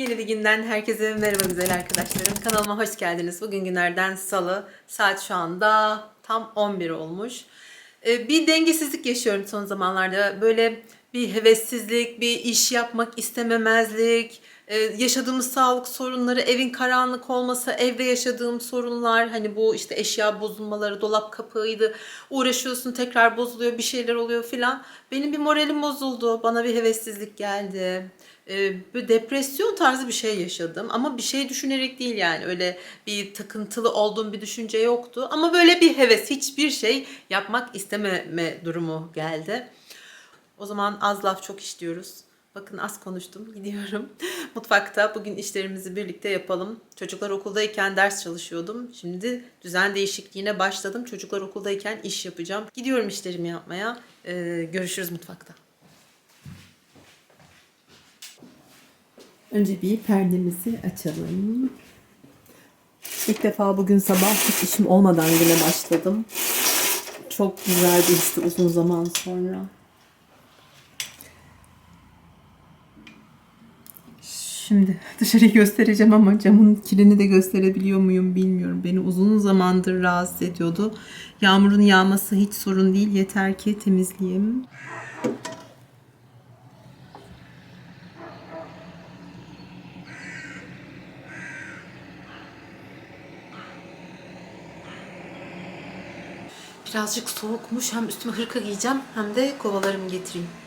Yeni bir günden herkese merhaba güzel arkadaşlarım. Kanalıma hoş geldiniz. Bugün günlerden salı. Saat şu anda tam 11 olmuş. Ee, Bir dengesizlik yaşıyorum son zamanlarda. Böyle bir hevessizlik, bir iş yapmak istememezlik, e, yaşadığımız sağlık sorunları, evin karanlık olması, evde yaşadığım sorunlar, hani bu işte eşya bozulmaları, dolap kapağıydı, uğraşıyorsun tekrar bozuluyor, bir şeyler oluyor filan. Benim bir moralim bozuldu, bana bir hevessizlik geldi. E, böyle depresyon tarzı bir şey yaşadım ama bir şey düşünerek değil yani öyle bir takıntılı olduğum bir düşünce yoktu ama böyle bir heves hiçbir şey yapmak istememe durumu geldi. O zaman az laf çok iş diyoruz. Bakın az konuştum. Gidiyorum. Mutfakta bugün işlerimizi birlikte yapalım. Çocuklar okuldayken ders çalışıyordum. Şimdi düzen değişikliğine başladım. Çocuklar okuldayken iş yapacağım. Gidiyorum işlerimi yapmaya. Ee, görüşürüz mutfakta. Önce bir perdemizi açalım. İlk defa bugün sabah hiç işim olmadan güne başladım. Çok güzel bir histi uzun zaman sonra. Şimdi dışarıyı göstereceğim ama camın kilini de gösterebiliyor muyum bilmiyorum. Beni uzun zamandır rahatsız ediyordu. Yağmurun yağması hiç sorun değil. Yeter ki temizleyeyim. Birazcık soğukmuş. Hem üstüme hırka giyeceğim hem de kovalarımı getireyim.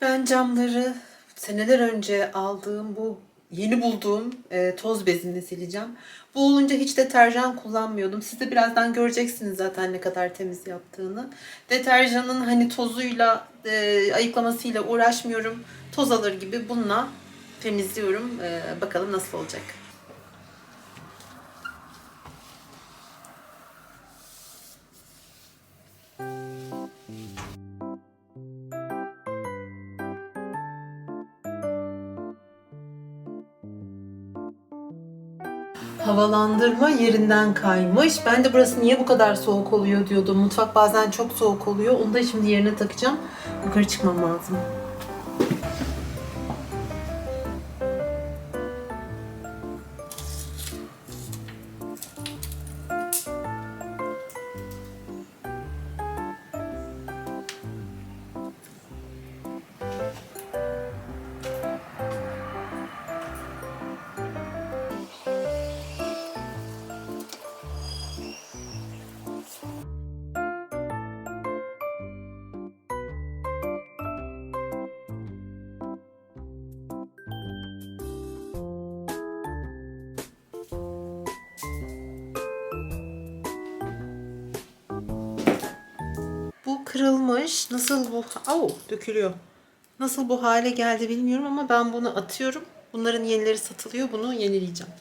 Ben camları seneler önce aldığım bu yeni bulduğum e, toz bezimle sileceğim. Bu olunca hiç deterjan kullanmıyordum. Siz de birazdan göreceksiniz zaten ne kadar temiz yaptığını. Deterjanın hani tozuyla, e, ayıklamasıyla uğraşmıyorum. Toz alır gibi bununla temizliyorum. E, bakalım nasıl olacak. Havalandırma yerinden kaymış. Ben de burası niye bu kadar soğuk oluyor diyordum. Mutfak bazen çok soğuk oluyor. Onu da şimdi yerine takacağım. Yukarı çıkmam lazım. Kırılmış. Nasıl bu? Au, dökülüyor. Nasıl bu hale geldi bilmiyorum ama ben bunu atıyorum. Bunların yenileri satılıyor. Bunu yenileyeceğim.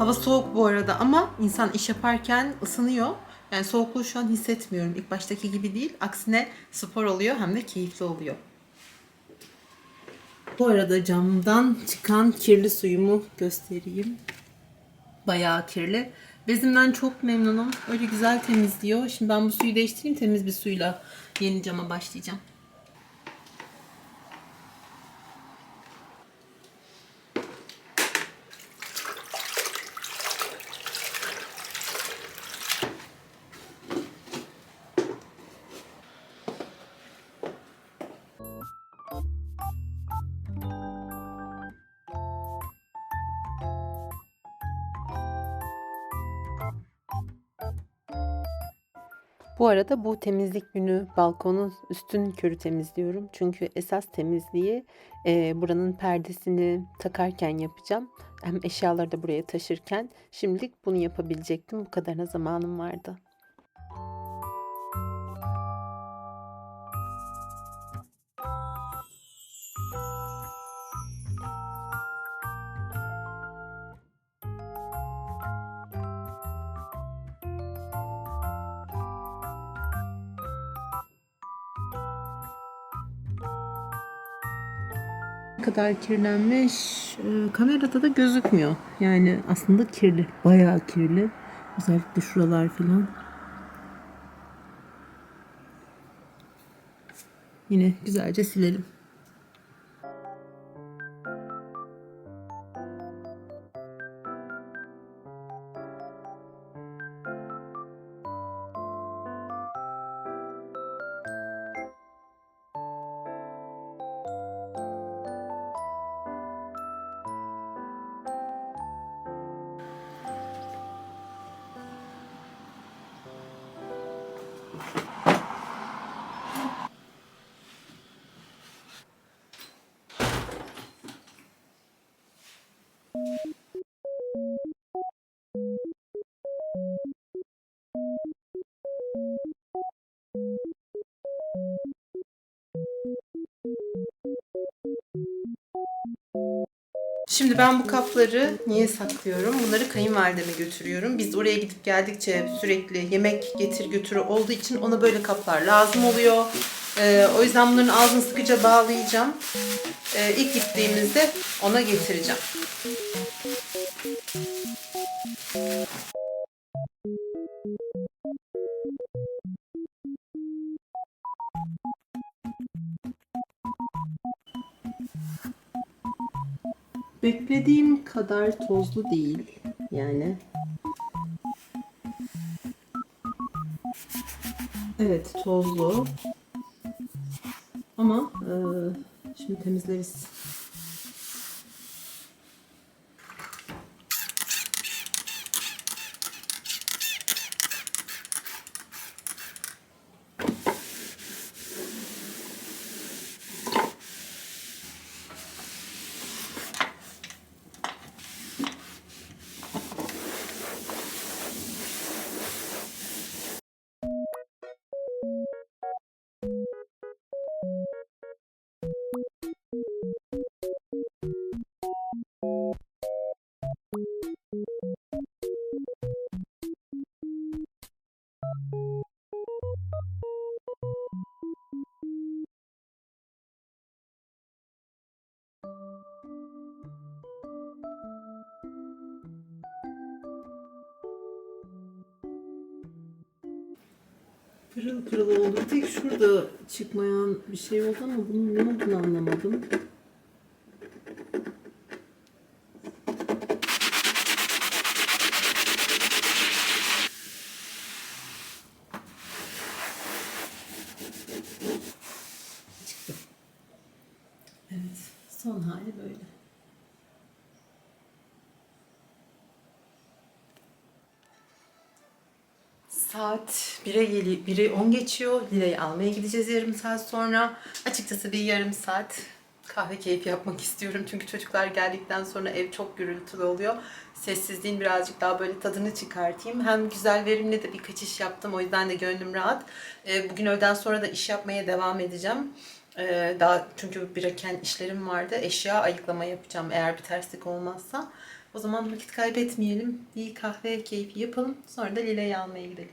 Hava soğuk bu arada ama insan iş yaparken ısınıyor. Yani soğukluğu şu an hissetmiyorum. İlk baştaki gibi değil. Aksine spor oluyor hem de keyifli oluyor. Bu arada camdan çıkan kirli suyumu göstereyim. Bayağı kirli. Bezimden çok memnunum. Öyle güzel temizliyor. Şimdi ben bu suyu değiştireyim. Temiz bir suyla yeni cama başlayacağım. Bu arada bu temizlik günü balkonun üstün körü temizliyorum. Çünkü esas temizliği e, buranın perdesini takarken yapacağım. Hem eşyaları da buraya taşırken şimdilik bunu yapabilecektim. Bu kadarına zamanım vardı. Kadar kirlenmiş e, kamerada da gözükmüyor. Yani aslında kirli. Bayağı kirli. Özellikle şuralar filan. Yine güzelce silelim. Şimdi ben bu kapları niye saklıyorum? Bunları kayınvalideme götürüyorum. Biz oraya gidip geldikçe sürekli yemek getir götürü olduğu için ona böyle kaplar lazım oluyor. Ee, o yüzden bunların ağzını sıkıca bağlayacağım. Ee, ilk gittiğimizde ona getireceğim. Beklediğim kadar tozlu değil. Yani. Evet tozlu. Ama e, şimdi temizleriz. Pırıl oldu. Tek şurada çıkmayan bir şey oldu ama bunun ne olduğunu anlamadım. Evet. Son hali böyle. Saat 1'e geliyor, 1'e 10 geçiyor. Lile'yi almaya gideceğiz yarım saat sonra. Açıkçası bir yarım saat kahve keyfi yapmak istiyorum. Çünkü çocuklar geldikten sonra ev çok gürültülü oluyor. Sessizliğin birazcık daha böyle tadını çıkartayım. Hem güzel verimli de birkaç iş yaptım. O yüzden de gönlüm rahat. Ee, Bugün öğleden sonra da iş yapmaya devam edeceğim. Ee, Daha çünkü biriken işlerim vardı. Eşya ayıklama yapacağım eğer bir terslik olmazsa. O zaman vakit kaybetmeyelim. Bir kahve keyfi yapalım. Sonra da Lile'yi almaya gidelim.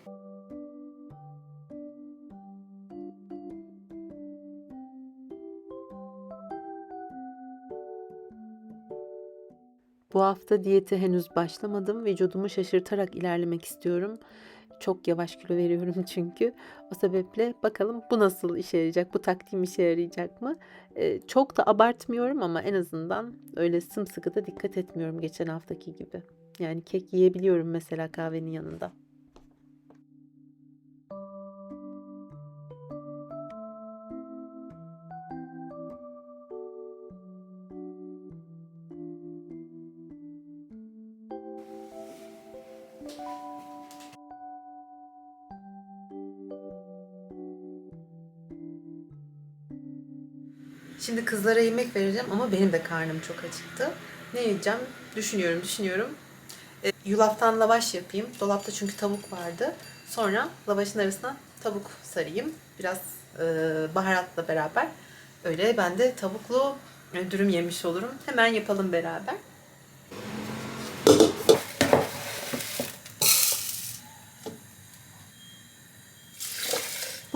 Bu hafta diyete henüz başlamadım. Vücudumu şaşırtarak ilerlemek istiyorum. Çok yavaş kilo veriyorum çünkü. O sebeple bakalım bu nasıl işe yarayacak, bu taktiğim işe yarayacak mı? Ee, çok da abartmıyorum ama en azından öyle sımsıkı da dikkat etmiyorum geçen haftaki gibi. Yani kek yiyebiliyorum mesela kahvenin yanında. Şimdi kızlara yemek vereceğim ama benim de karnım çok acıktı. Ne yiyeceğim? Düşünüyorum, düşünüyorum. E, yulaftan lavaş yapayım. Dolapta çünkü tavuk vardı. Sonra lavaşın arasına tavuk sarayım. Biraz e, baharatla beraber. Öyle ben de tavuklu e, dürüm yemiş olurum. Hemen yapalım beraber.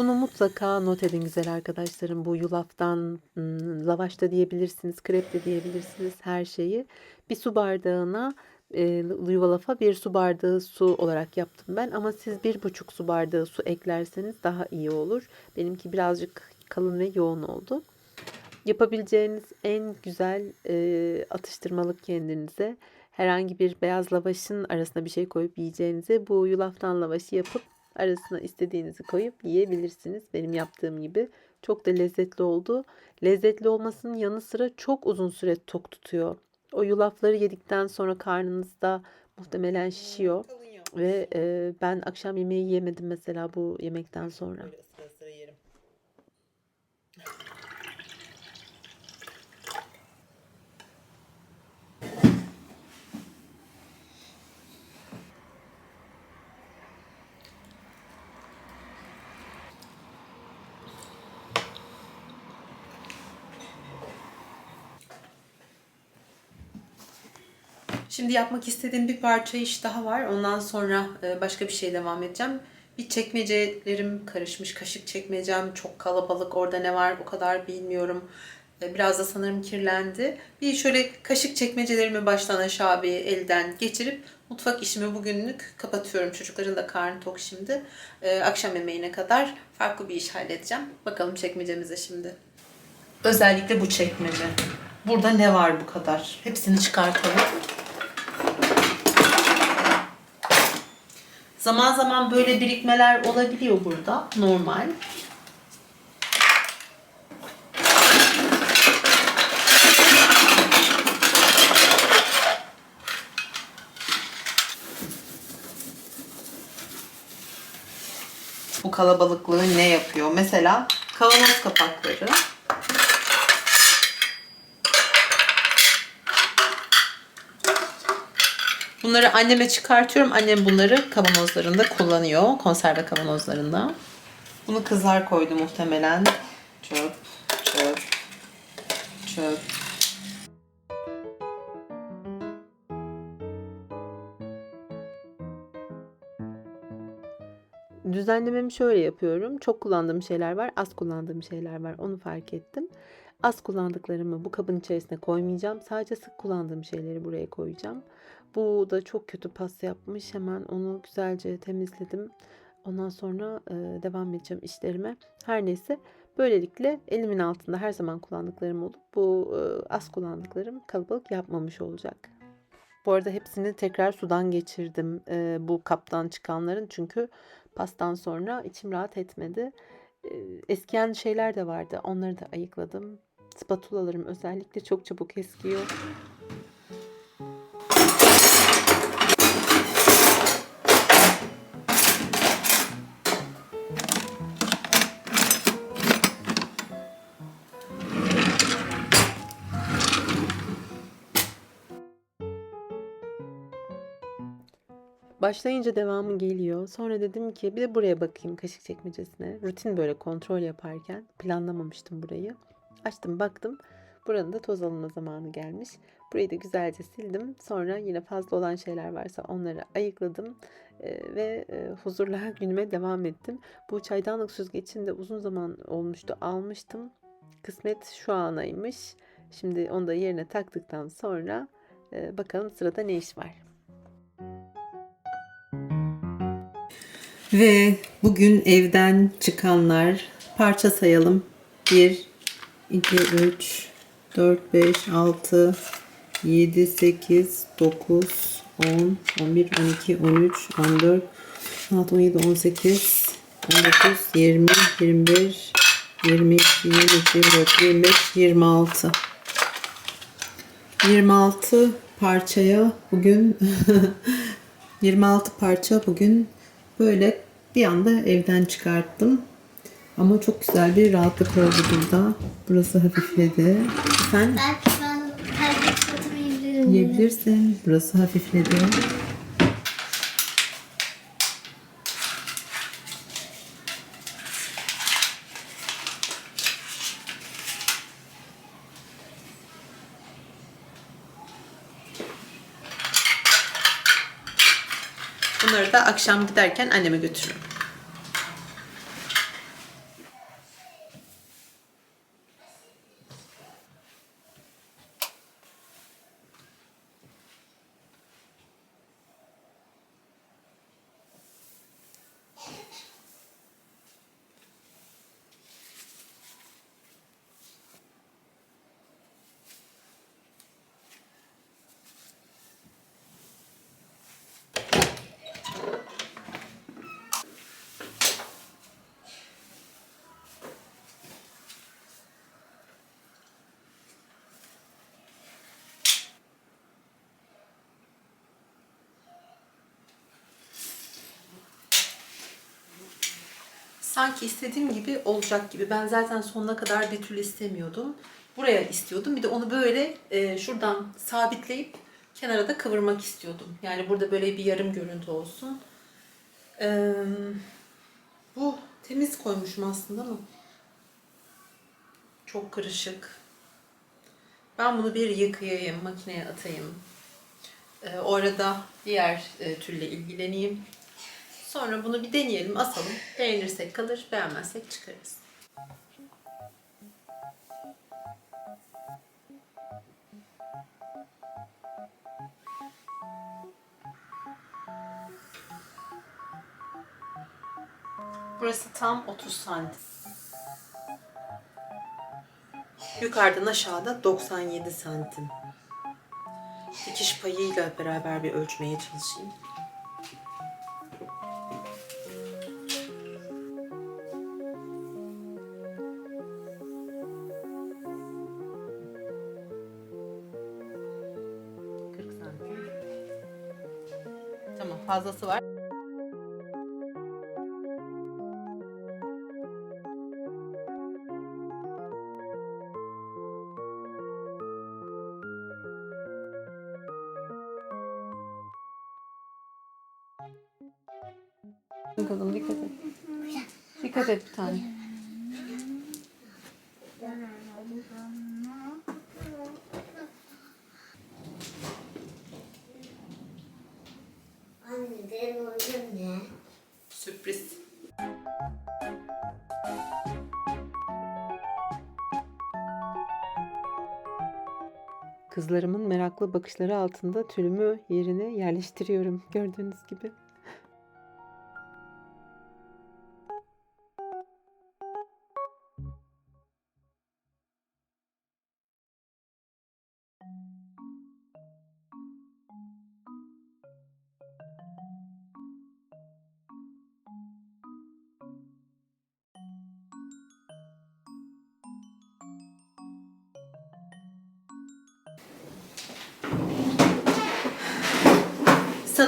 Bunu mutlaka not edin güzel arkadaşlarım. Bu yulaftan lavaş da diyebilirsiniz, krep de diyebilirsiniz her şeyi. Bir su bardağına e, bir su bardağı su olarak yaptım ben. Ama siz bir buçuk su bardağı su eklerseniz daha iyi olur. Benimki birazcık kalın ve yoğun oldu. Yapabileceğiniz en güzel e, atıştırmalık kendinize. Herhangi bir beyaz lavaşın arasına bir şey koyup yiyeceğinize bu yulaftan lavaşı yapıp arasına istediğinizi koyup yiyebilirsiniz. Benim yaptığım gibi. Çok da lezzetli oldu. Lezzetli olmasının yanı sıra çok uzun süre tok tutuyor. O yulafları yedikten sonra karnınızda muhtemelen şişiyor. Ve e, ben akşam yemeği yemedim mesela bu yemekten sonra. Sıra sıra yerim. Şimdi yapmak istediğim bir parça iş daha var. Ondan sonra e, başka bir şeye devam edeceğim. Bir çekmecelerim karışmış. Kaşık çekmecem çok kalabalık. Orada ne var o kadar bilmiyorum. E, Biraz da sanırım kirlendi. Bir şöyle kaşık çekmecelerimi baştan aşağı bir elden geçirip mutfak işimi bugünlük kapatıyorum. Çocukların da karnı tok şimdi. E, Akşam yemeğine kadar farklı bir iş halledeceğim. Bakalım çekmecemize şimdi. Özellikle bu çekmece. Burada ne var bu kadar? Hepsini çıkartalım. Zaman zaman böyle birikmeler olabiliyor burada. Normal. Bu kalabalıklığı ne yapıyor? Mesela kavanoz kapakları. Bunları anneme çıkartıyorum. Annem bunları kavanozlarında kullanıyor. Konserve kavanozlarında. Bunu kızlar koydu muhtemelen. Çöp, çöp, çöp. Düzenlememi şöyle yapıyorum. Çok kullandığım şeyler var, az kullandığım şeyler var. Onu fark ettim. Az kullandıklarımı bu kabın içerisine koymayacağım. Sadece sık kullandığım şeyleri buraya koyacağım. Bu da çok kötü pas yapmış. Hemen onu güzelce temizledim. Ondan sonra e, devam edeceğim işlerime. Her neyse böylelikle elimin altında her zaman kullandıklarım olup bu e, az kullandıklarım kalabalık yapmamış olacak. Bu arada hepsini tekrar sudan geçirdim e, bu kaptan çıkanların çünkü pastan sonra içim rahat etmedi. E, eskiyen şeyler de vardı onları da ayıkladım. Spatulalarım özellikle çok çabuk eskiyor. Başlayınca devamı geliyor. Sonra dedim ki bir de buraya bakayım kaşık çekmecesine. Rutin böyle kontrol yaparken planlamamıştım burayı. Açtım baktım. Buranın da toz alınma zamanı gelmiş. Burayı da güzelce sildim. Sonra yine fazla olan şeyler varsa onları ayıkladım. Ve huzurla günüme devam ettim. Bu çaydanlık süzgecini de uzun zaman olmuştu. Almıştım. Kısmet şu anaymış. Şimdi onu da yerine taktıktan sonra bakalım sırada ne iş var. Ve bugün evden çıkanlar parça sayalım. 1, 2, 3, 4, 5, 6, 7, 8, 9, 10, 11, 12, 13, 14, 16, 17, 18, 19, 20, 21, 22, 23, 24, 25, 26. 26 parçaya bugün 26 parça bugün böyle bir anda evden çıkarttım. Ama çok güzel bir rahatlık oldu burada. Burası hafifledi. Sen Belki ben satımı yiyebilirim. yiyebilirsin. Burası hafifledi. Bunları da akşam giderken anneme götürürüm. Sanki istediğim gibi olacak gibi. Ben zaten sonuna kadar bir türlü istemiyordum. Buraya istiyordum. Bir de onu böyle e, şuradan sabitleyip kenara da kıvırmak istiyordum. Yani burada böyle bir yarım görüntü olsun. E, bu temiz koymuşum aslında ama çok kırışık. Ben bunu bir yıkayayım, makineye atayım. E, orada diğer e, türle ilgileneyim. Sonra bunu bir deneyelim, asalım. Beğenirsek kalır, beğenmezsek çıkarız. Burası tam 30 santim. Yukarıdan aşağıda 97 santim. Dikiş payıyla beraber bir ölçmeye çalışayım. Fazlası var. Kızlarımın meraklı bakışları altında tülümü yerine yerleştiriyorum gördüğünüz gibi.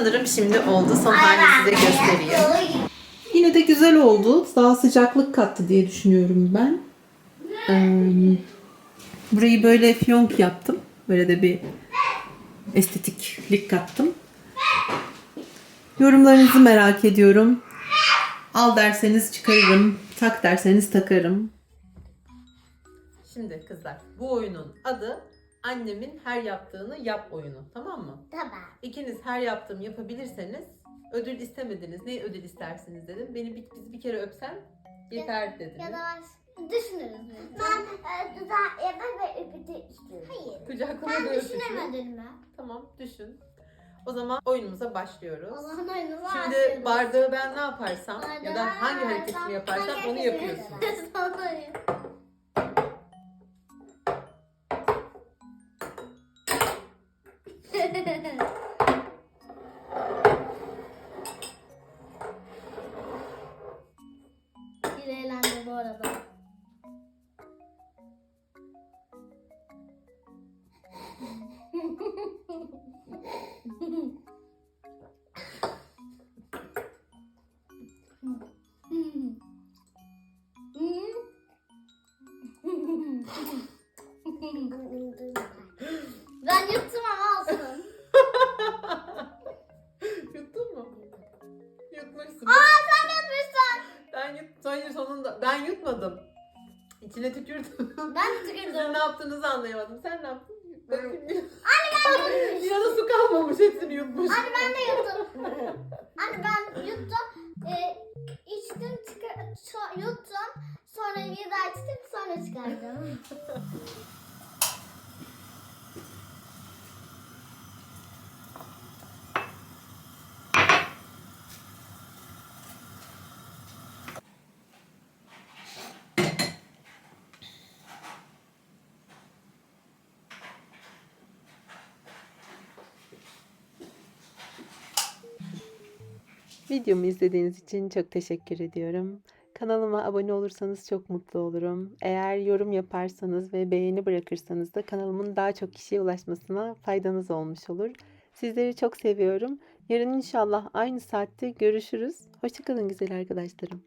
Sanırım şimdi oldu. Son halini size göstereyim. Yine de güzel oldu. Daha sıcaklık kattı diye düşünüyorum ben. Burayı böyle fiyonk yaptım. Böyle de bir estetiklik kattım. Yorumlarınızı merak ediyorum. Al derseniz çıkarırım. Tak derseniz takarım. Şimdi kızlar bu oyunun adı annemin her yaptığını yap oyunu. Tamam mı? Tamam. İkiniz her yaptığımı yapabilirseniz ödül istemediniz. Ne ödül istersiniz dedim. Beni bir, bizi bir kere öpsen yeter dediniz. Ya da düşünürüz. Ben e, dudağı yemek ve öpücük istiyorum. Hayır. Kucaklama da Ben öpücüğü. düşünemedim mi? Tamam düşün. O zaman oyunumuza başlıyoruz. Allah'ın oyunu var. Şimdi bardağı ben ne yaparsam ya da hangi hareketimi yaparsam onu yapıyorsun. Bir ben yuttum ama olsun. Yuttun mu? Yutmuşsun. Aa sen yutmuşsun. Ben yut, hayır sonunda. Ben yutmadım. İçine tükürdüm. Ben Sizin tükürdüm. ne yaptığınızı anlayamadım. Sen ne yaptın? Bakayım. Anne ben yuttum. Yana su kalmamış. Hepsini yutmuş. Anne ben de yuttum. Anne ben yuttum. Ee, içtim çıkar, so- yuttum. Sonra bir daha içtim sonra çıkardım. Videomu izlediğiniz için çok teşekkür ediyorum. Kanalıma abone olursanız çok mutlu olurum. Eğer yorum yaparsanız ve beğeni bırakırsanız da kanalımın daha çok kişiye ulaşmasına faydanız olmuş olur. Sizleri çok seviyorum. Yarın inşallah aynı saatte görüşürüz. Hoşçakalın güzel arkadaşlarım.